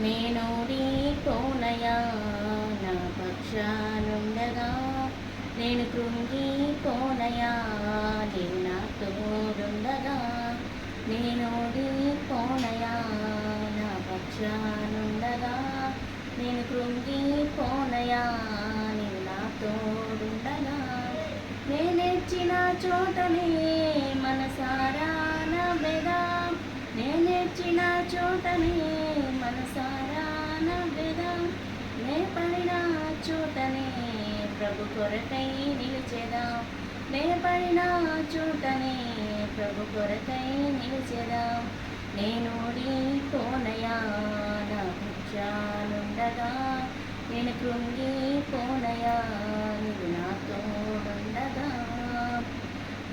నేను పోనయా నా పక్షానుండగా నేను కృంగిపోనయా నేను నా తోడుండగా. నేను పోనయా నా పక్షానుండగా నేను కృంగిపోనయా నేను నా తోడుండగా. నేనెచ్చిన చోటనే నే పడిన చోటనే ప్రభు కొరకై నిలిచేదా. నే పడిన చోటనే ప్రభు కొరకై నిలిచేదా. నేను పోనయా నా పక్షానుండగా నేను కృంగి పోనయా నీవు నా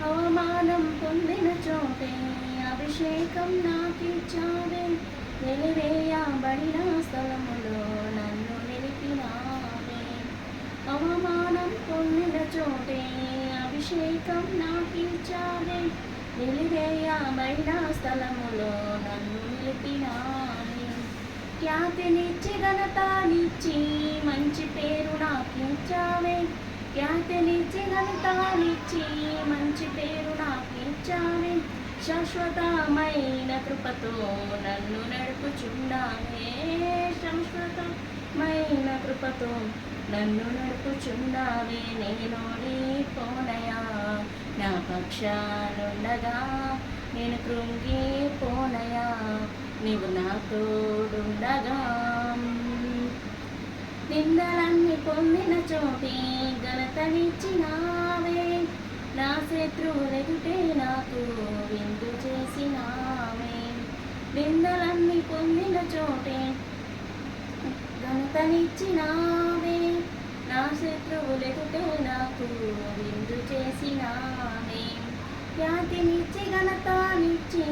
అవమానం పొందిన చోటే అభిషేకం నాకిచ్చావే. నిలివేయబడిన స్థలములో నన్ను నిలిపినావే అవమానం పొందిన చోటే అభిషేకం నాకిచ్చావే వెలివేయబడిన స్థలములో నన్ను నిలిపినావే ఖ్యాతినిచ్చి ఘనతానిచ్చి మంచి పేరు నాకిచ్చావే. ఖ్యాతినిచ్చి ఘనతానిచ్చి మంచి పేరు నాకిచ్చావే. శాశ్వతమైన కృపతో నన్ను నడుపుచున్నావే. శాశ్వతమైన కృపతో నన్ను నడుపుచున్నావే నేను పోనయా? నా పక్షాలుండగా నేను కృంగి పోనయా? నీవు నా తోడుండగా. నిందలన్నీ పొందిన చోటి ఘనతనిచ్చినావే. నా శత్రువులెదుటే నాకు విందు చేసినావే. నిందలన్నీ పొందిన చోటే ఘనతనిచ్చినావే. నా శత్రువులెదుటే నాకు విందు చేసినానే. ఖ్యాతినిచ్చి ఘనతనిచ్చి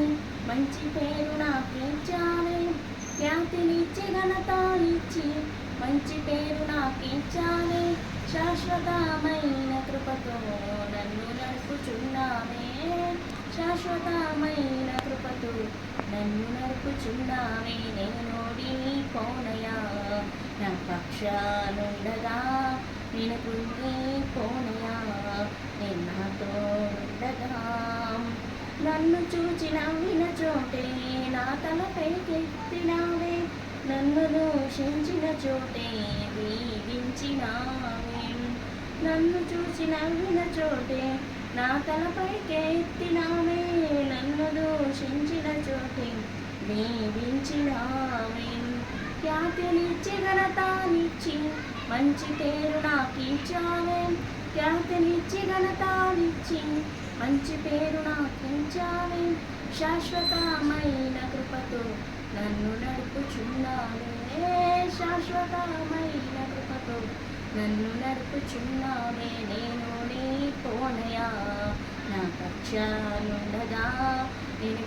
మంచి పేరు నాకిచ్చావే ఖ్యాతినిచ్చి ఘనతనిచ్చి మంచి పేరు నాకిచ్చావే శాశ్వతమైన కృపతో నన్ను నడుపుచున్నావే. శాశ్వతమైన కృపతో నన్ను నడుపుచున్నావే. నేను పోనయా నా పక్షానుండగా నేను కృంగి పోనయా నేను నన్ను చూచి నవ్విన చోటే నా తలపైకెత్తినావే నన్ను దూషించిన చోటే దీవించినావే. నన్ను చూసి నవ్విన చోటే నా తలపైకెత్తినావే నన్ను దూషించిన చోటే దీవించినావే. ఖ్యాతినిచ్చి ఘనతానిచ్చి మంచి పేరు నాకిచ్చావే ఖ్యాతినిచ్చి ఘనతానిచ్చి మంచి పేరు నాకించావే శాశ్వతమైన కృపతో నన్ను నడుపుచున్నావే. శాశ్వతమైన కృపతో నన్ను నడుపుచున్నావే. నేను నీ పోనయా నా పక్షాలుండగా నేను